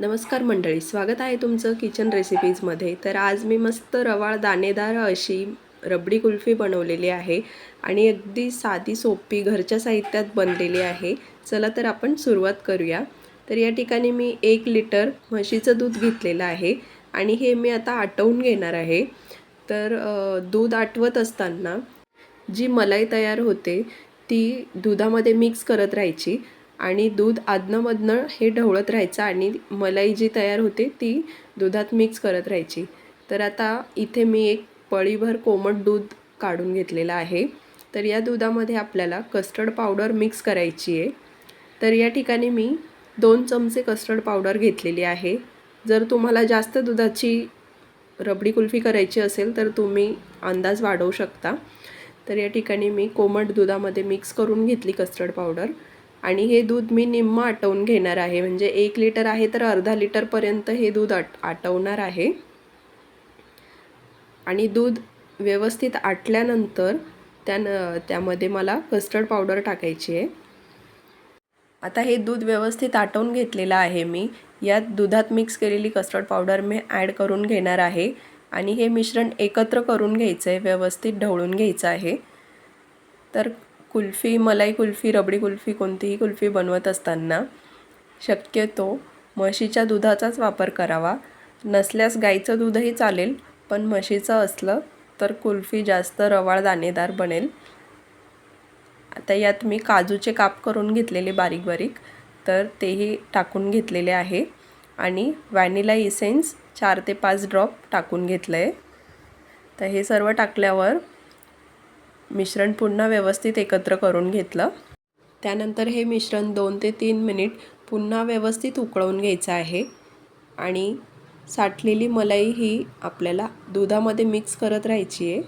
नमस्कार मंडळी स्वागत आहे तुमचं किचन रेसिपीजमध्ये. तर आज मी मस्त रवाळ दाणेदार अशी रबडी कुल्फी बनवलेली आहे आणि अगदी साधी सोपी घरच्या साहित्यात बनलेली आहे. चला तर आपण सुरुवात करूया. तर या ठिकाणी मी एक लिटर म्हशीचं दूध घेतलेलं आहे आणि हे मी आता आटवून घेणार आहे. तर दूध आटवत असताना जी मलाई तयार होते ती दुधामध्ये मिक्स करत राहायची. आणि दूध आदनंमधनं हे ढवळत राहायचं आणि मलाई जी तयार होते ती दुधात मिक्स करत राहायची. तर आता इथे मी एक पळीभर कोमट दूध काढून घेतलेलं आहे. तर या दुधामध्ये आपल्याला कस्टर्ड पावडर मिक्स करायची आहे. तर या ठिकाणी मी दोन चमचे कस्टर्ड पावडर घेतलेली आहे. जर तुम्हाला जास्त दुधाची रबडी कुल्फी करायची असेल तर तुम्ही अंदाज वाढवू शकता. तर या ठिकाणी मी कोमट दुधामध्ये मिक्स करून घेतली कस्टर्ड पावडर आणि हे दूध मी निम्म आटवून घेणार आहे. म्हणजे एक लिटर आहे तर अर्धा लिटरपर्यंत हे दूध आट आटवणार आहे. आणि दूध व्यवस्थित आटल्यानंतर त्यान त्यामध्ये मला कस्टर्ड पावडर टाकायची आहे. आता हे दूध व्यवस्थित आटवून घेतलेलं आहे मी. यात दुधात मिक्स केलेली कस्टर्ड पावडर मी ॲड करून घेणार आहे. आणि हे मिश्रण एकत्र करून घ्यायचं आहे व्यवस्थित ढवळून घ्यायचं आहे. तर कुल्फी मलाई कुल्फी रबडी कुल्फी कोणतीही कुल्फी बनवत असताना शक्यतो म्हशीच्या दुधाचाच वापर करावा. नसल्यास गाईचं दूधही चालेल पण म्हशीचं असलं तर कुल्फी जास्त रवाळ दाणेदार बनेल. आता यात मी काजूचे काप करून घेतलेले बारीक बारीक तर तेही टाकून घेतलेले आहे. आणि व्हॅनिला इसेन्स चार ते पाच ड्रॉप टाकून घेतलं आहे तर हे सर्व टाकल्यावर मिश्रण पुन्हा व्यवस्थित एकत्र करून घेतलं. त्यानंतर हे मिश्रण दोन ते तीन मिनिट पुन्हा व्यवस्थित उकळवून घ्यायचं आहे. आणि साठलेली मलाई ही आपल्याला दुधामध्ये मिक्स करत राहायची आहे.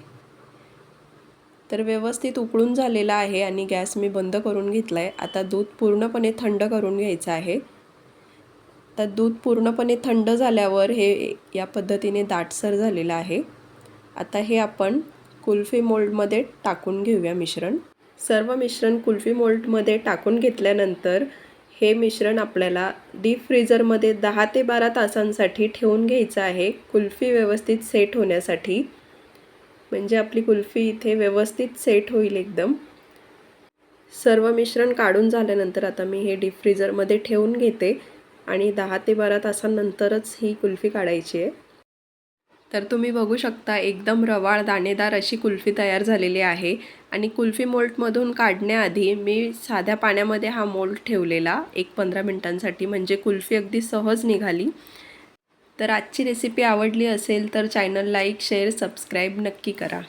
तर व्यवस्थित उकळून झालेला आहे आणि गॅस मी बंद करून घेतला आहे आता दूध पूर्णपणे थंड करून घ्यायचं आहे. तर दूध पूर्णपणे थंड झाल्यावर हे या पद्धतीने दाटसर झालेलं आहे. आता हे आपण कुल्फी मोल्डमध्ये टाकून घेऊया मिश्रण. सर्व मिश्रण कुल्फी मोल्डमध्ये टाकून घेतल्यानंतर हे मिश्रण आपल्याला डीप फ्रीजरमध्ये दहा ते बारा तासांसाठी ठेवून घ्यायचं आहे कुल्फी व्यवस्थित सेट होण्यासाठी. म्हणजे आपली कुल्फी इथे व्यवस्थित सेट होईल एकदम. सर्व मिश्रण काढून झाल्यानंतर आता मी हे डीप फ्रीजरमध्ये ठेवून घेते आणि दहा ते बारा तासांनंतरच ही कुल्फी काढायची आहे. तर तुम्ही बघू शकता एकदम रवाळ दाणेदार अशी कुल्फी तयार झालेली आहे. आणि कुल्फी मोल्टमधून काढण्याआधी मी साध्या पाण्यामध्ये हा मोल्ट ठेवलेला एक पंधरा मिनटांसाठी. म्हणजे कुल्फी अगदी सहज निघाली. तर आजची रेसिपी आवडली असेल तर चॅनल लाईक शेअर सबस्क्राईब नक्की करा.